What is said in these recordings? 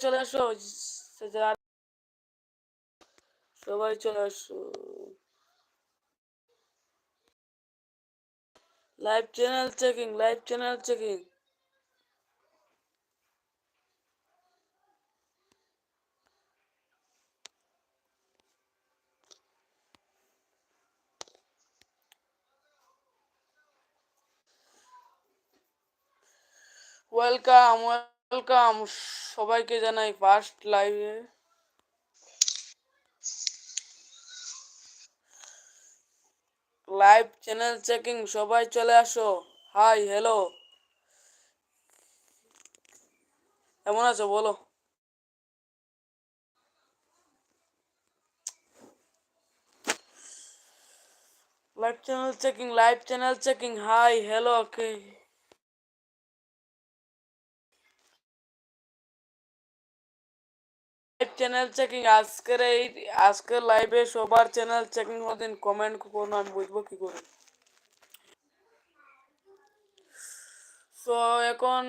চলে আসো সবাই চলে আসো। Live channel checking live channel checking welcome welcome সবাইকে জানাই ফার্স্ট লাইভে লাইভ চ্যানেল চেকিং সবাই চলে আসো। হাই হ্যালো কেমন আছো, বলো। Live channel checking live channel checking hi hello okay channel checking আজকের এই আজকের লাইভে সবার চ্যানেল চেকিং দিন কমেন্ট করুন আমি বুঝব কি করে। তো এখন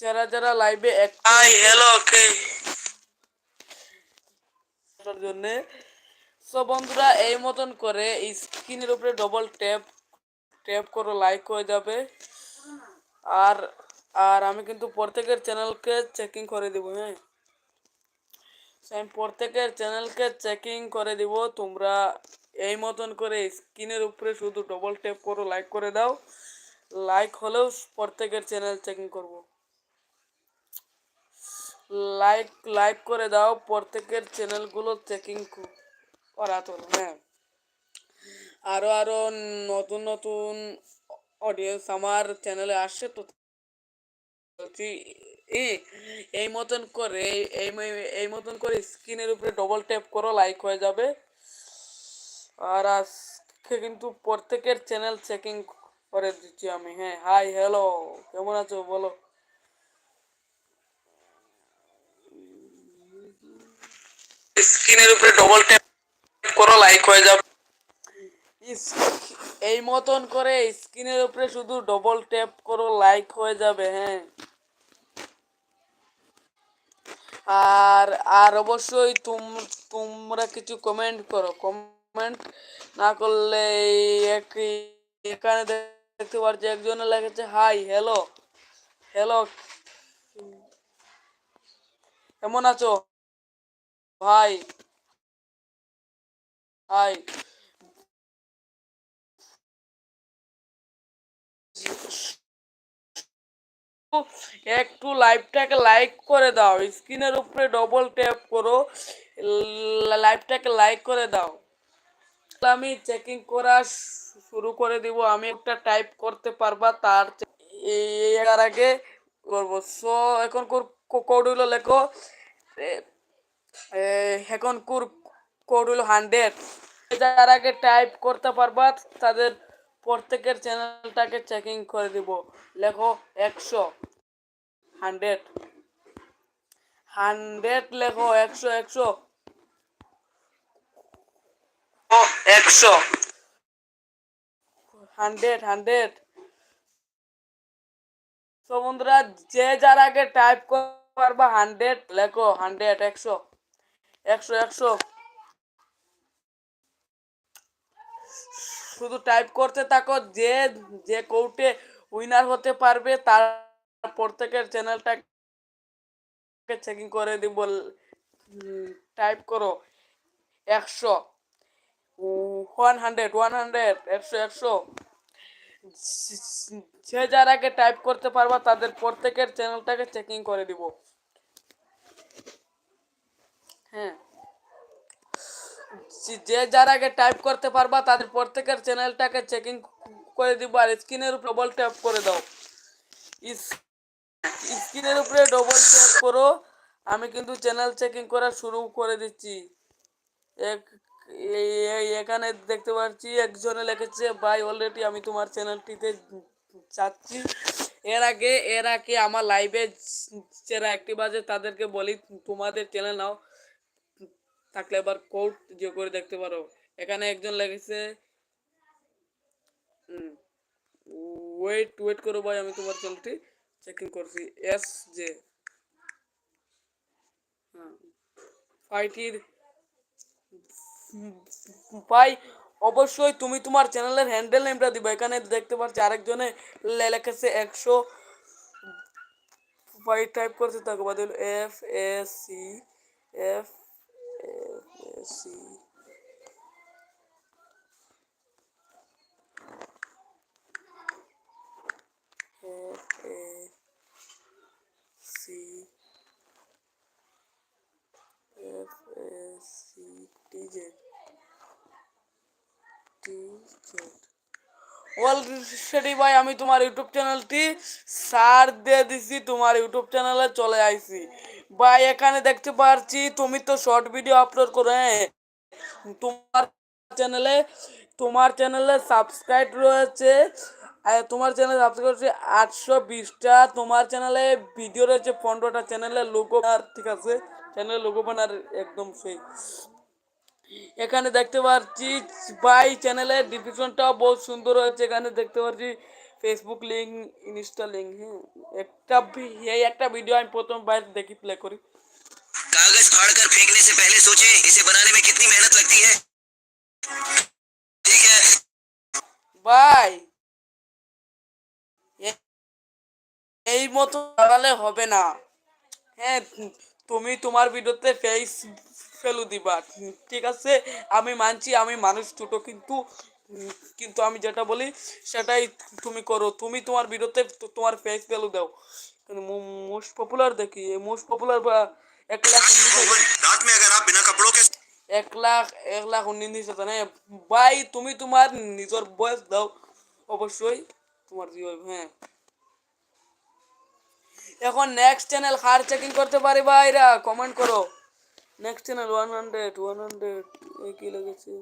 যারা যারা লাইভে হাই হ্যালো ওকে জন্য। সো বন্ধুরা এই মতন করে স্ক্রিনের উপরে ডবল ট্যাপ ট্যাপ করো লাইক হয়ে যাবে। আর আর আমি কিন্তু প্রত্যেকের চ্যানেলকে চেকিং করে দেবো হ্যাঁ। আমি প্রত্যেকের চ্যানেলকে চেকিং করে দিব তোমরা এই মতন করে স্ক্রিনের উপরে শুধু ডবল ট্যাপ করো লাইক করে দাও লাইক হলেও প্রত্যেকের চ্যানেল চেকিং করব লাইক লাইক করে দাও প্রত্যেকের চ্যানেলগুলো চেকিং করা তো হ্যাঁ আরও আরও নতুন নতুন অডিয়েন্স আমার চ্যানেলে আসছে তো এই মতন করে, এই এই মতন করে স্ক্রিনের উপরে ডবল ট্যাপ করো লাইক হয়ে যাবে। আর আজকে কিন্তু প্রত্যেকের চ্যানেল চেকিং করে দিচ্ছি আমি। হ্যাঁ হাই হ্যালো কেমন আছো বলো? স্ক্রিনের উপরে ডবল ট্যাপ করো লাইক হয়ে যাবে। এই মতন করে স্ক্রিনের উপরে শুধু ডবল ট্যাপ করো লাইক হয়ে যাবে। হ্যাঁ। আর আর অবশ্যই তোমরা কিছু কমেন্ট করো। কমেন্ট না করলে এখানে দেখতে পাচ্ছি একজনে লেগেছে হাই হ্যালো হ্যালো কেমন আছো? ভাই হাই একটু লাইভটাকে লাইক করে দাও, স্ক্রিনের উপরে ডবল ট্যাপ করো লাইভটাকে লাইক করে দাও। আমি চেকিং করা শুরু করে দিব, আমি একটা টাইপ করতে পারবা, তার এর আগে করব। সো এখন কোড হলো লেখো এখন কোড হলো হান্ড্রেড যার আগে টাইপ করতে পারবা, তাদের প্রত্যেকের চ্যানেলটাকে চেকিং করে দিব। লেখো একশো হান্ড্রেড হান্ড্রেড লেখো একশো একশো একশো হান্ড্রেড হান্ড্রেড বন্ধুরা, যে যার আগে টাইপ করতে পারবা হান্ড্রেড লেখো হান্ড্রেড একশো একশো একশো। শুধু টাইপ করতে থাকো, যে যে কোর্টে উইনার হতে পারবে, তার প্রত্যেকের চ্যানেলটাকে চেকিং করে দিব টাইপ করো একশো ওয়ান হান্ড্রেড ওয়ান হান্ড্রেড একশো একশো। যে যার আগে টাইপ করতে পারবা, তাদের প্রত্যেকের চ্যানেলটাকে চেকিং করে দিব। হ্যাঁ। যে যার আগে টাইপ করতে পারবা, তাদের প্রত্যেকের চ্যানেলটাকে চেকিং করে দিব আর স্ক্রিনের উপর ডবল ট্যাপ করে দাও। স্ক্রিনের উপরে ডবল ট্যাপ করো। আমি কিন্তু চ্যানেল চেকিং করা শুরু করে দিচ্ছি। এক এখানে দেখতে পাচ্ছি একজনে লিখেছে, ভাই অলরেডি আমি তোমার চ্যানেলটিতে চাচ্ছি এর আগে এর আগে আমার লাইভে যারা অ্যাক্টিভ আছে, তাদেরকে বলি, তোমাদের চ্যানেল নাও। থাকলে এবার কোর্ট যে করে দেখতে পারো। এখানে একজন লেগেছে ওয়েট ওয়েট করো ভাই, আমি তোমার চ্যানেলটি চেকিং করছি। এস জে ফাইটির, ভাই, অবশ্যই তুমি তোমার চ্যানেলের হ্যান্ডেল নেমটা দিবা। এখানে দেখতে পাচ্ছি আরেকজনে লেখেছে একশো, ভাই টাইপ করতে থাকো বাদ F S C F S C F A C F S C T Z T Z already ভাই, আমি তোমার ইউটিউব চ্যানেলটি সার দিয়ে দিছি, তোমার ইউটিউব চ্যানেলে চলে আইছি। ভাই, এখানে দেখতে পারছি, তুমি তো শর্ট ভিডিও আপলোড করো হ্যাঁ? তোমার চ্যানেলে তোমার চ্যানেলে সাবস্ক্রাইব রয়েছে তোমার চ্যানেলে সাবস্ক্রাইব রয়েছে আটশো বিশটা, তোমার চ্যানেলে ভিডিও রয়েছে পনেরোটা চ্যানেলের লোগো ঠিক আছে? চ্যানেলের লোগো বানার একদম সেই এখানে দেখতে পাচ্ছি বাই চ্যানেলের ডিসক্রিপশনটাও বহুত সুন্দর হয়েছে এখানে দেখতে পাচ্ছি ফেসবুক লিঙ্ক ইনস্টা লিঙ্ক হ্যাঁ একটা ভি- এই একটা ভিডিও আমি প্রথম বাইরে দেখি প্লে করি कागज फाड़कर फेंकने से पहले सोचें इसे बनाने में कितनी मेहनत लगती है ठीक है ভাই এ- এই মতো বানালে হবে না হ্যাঁ তুমি তোমার ভিডিওতে ফেস ফেলু দিবা। ঠিক আছে? আমি মানছি আমি মানুষ ছোট কিন্তু কিন্তু আমি যেটা বলি সেটাই তুমি করো। তুমি তোমার বিরুদ্ধে তোমার ফেস ভ্যালু দাও। মোস্ট পপুলার দেখি মোস্ট পপুলার বা এক লাখ এক লাখ এক লাখ উনিশ হাজার হ্যাঁ। ভাই তুমি তোমার নিজের বয়স দাও। অবশ্যই তোমার হ্যাঁ। এখন নেক্সট চ্যানেল হার চেকিং করতে পারি ভাইরা কমেন্ট করো। Next channel one hundred one hundred কি লেগেছে?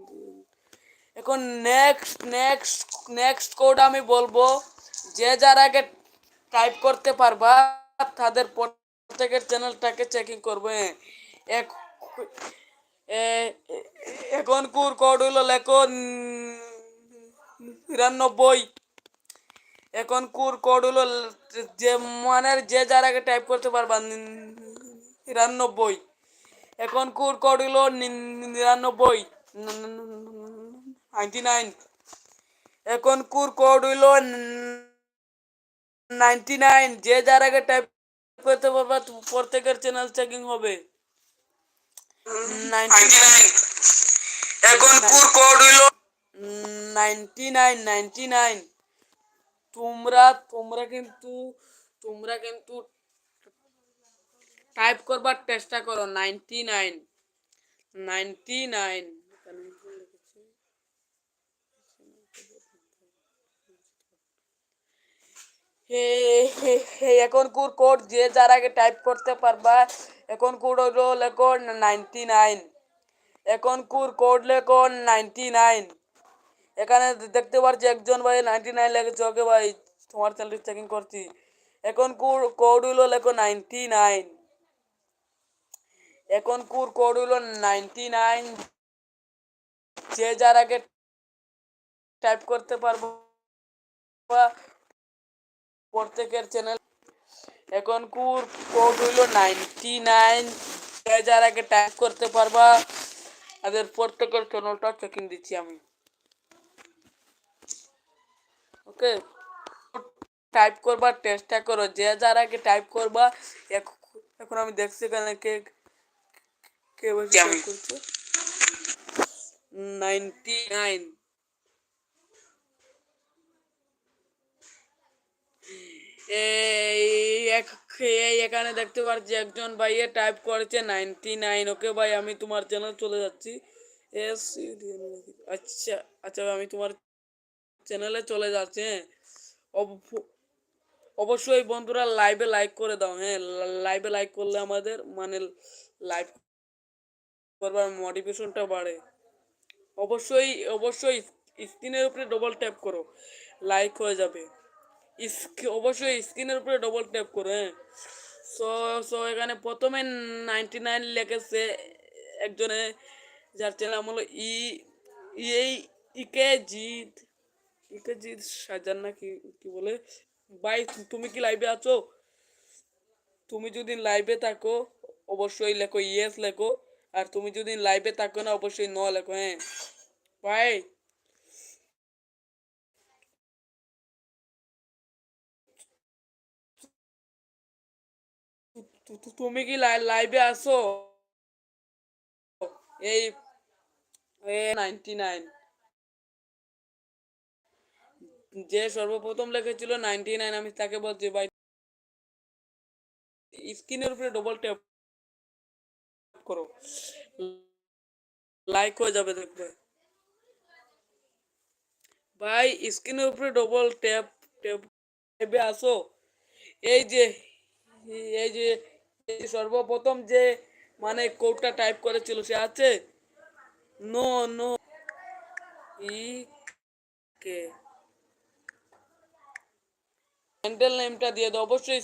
এখন নেক্সট নেক্সট নেক্সট কোড আমি বলব, যে যার আগে টাইপ করতে পারবা, তাদের প্রত্যেকের চ্যানেলটাকে চেকিং করবে। এক এখন কুর কোড হইল লেখো নিরানব্বই। এখন কুর কোড হলো যে মানে যে যার আগে টাইপ করতে পারবা, নিরানব্বই। এখন কুর কোড হলো নিরানব্বই নাইনটি নাইন এখন কুর কোড হইল নাইনটি নাইন যে যার আগে টাইপ করতে পারবা প্রত্যেকের চ্যানেল চেকিং হবে। এখন কুর কোড হইল নাইনটি নাইন নাইনটি নাইন তোমরা তোমরা কিন্তু তোমরা কিন্তু টাইপ করবার চেষ্টা করো নাইনটি নাইন নাইনটি নাইন এখন কুর কোড যে যার আগে টাইপ করতে পারবা, এখন কোড হলো লেখো নাইনটি নাইন এখন কুর কোড লেখো নাইনটি নাইন এখানে দেখতে পাচ্ছি একজন ভাই নাইনটি নাইন লেগেছে, ওকে ভাই তোমার চ্যানেলটি চেকিং করছি। এখন কোড হলো লেখো নাইনটি নাইন এখন কুর কোড হলো নাইনটি নাইন। যে যার আগে টাইপ করতে পারব বা প্রত্যেকের চ্যানেল। এখন কুর কোড হইল নাইনটি নাইন। যে যার আগে টাইপ করতে পারবা, তাদের প্রত্যেকের চ্যানেলটা চেকিং দিচ্ছি আমি। ওকে? টাইপ করবার চেষ্টা করো। যে যার আগে টাইপ করবা এখ- এখন আমি দেখছি কেন কে কে বেশি আমি। নাইনটি নাইন এই এক- এই এখানে দেখতে পাচ্ছি একজন ভাইয়ে টাইপ করেছে নাইনটি নাইন ওকে ভাই আমি তোমার চ্যানেল চলে যাচ্ছি। এস আচ্ছা আচ্ছা আমি তোমার চ্যানেলে চলে যাচ্ছে হ্যাঁ। অব- অবশ্যই বন্ধুরা লাইভে লাইক করে দাও হ্যাঁ। লাইভে লাইক করলে আমাদের মানে লাইভ করবার মোটিভেশনটা বাড়ে। অবশ্যই অবশ্যই স্ক্রিনের উপরে ডবল ট্যাপ করো লাইক হয়ে যাবে। অবশ্যই স্ক্রিনের উপরে ডবল ট্যাপ করো হ্যাঁ। সো সো এখানে প্রথমে নাইনটি নাইন লেখেছে একজনে, যার চ্যানেল হলো ই এই ইকে জিৎ ইকে জিৎ সাজান না কি কি বলে? ভাই, তুমি কি লাইভে আছো? তুমি যদি লাইভে থাকো, অবশ্যই লেখো ইয়েস লেখো। আর তুমি যদি লাইভে থাকো না, অবশ্যই ন লেখো হ্যাঁ? ভাই তুমি কি লাইভে আসো এই নাইনটি নাইন যে সর্বপ্রথম লিখেছিল নাইনটি নাইন আমি তাকে বলছি, ভাই, স্ক্রিনের উপরে ডবল ট্যাপ করো। লাইক হয়ে যাবে দেখবে। ভাই স্ক্রিনের উপরে ডবল ট্যাপ ট্যাপ ট্যাপে আসো। এই যে এই যে সর্বপ্রথম যে মানে কোডটা টাইপ করেছিল, সে আছে? নো নো ই, কে? হ্যান্ডেল নেমটা দিয়ে দাও। অবশ্যই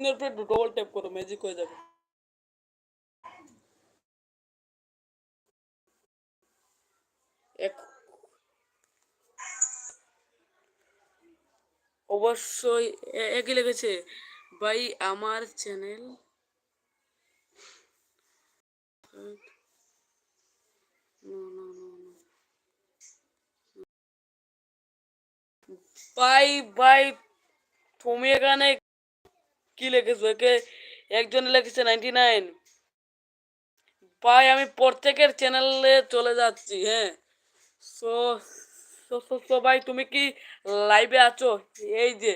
স্ক্রিনের উপরে ডবল ট্যাপ করো ম্যাজিক হয়ে যাবে। অবশ্যই একই লেগেছে। ভাই আমার চ্যানেল। ভাই ভাই তুমি এখানে কি লিখেছো? একে একজন লিখেছে নাইনটি নাইন ভাই, আমি প্রত্যেকের চ্যানেলে চলে যাচ্ছি হ্যাঁ। সো সো ভাই, তুমি কি লাইভে আছো? এই যে।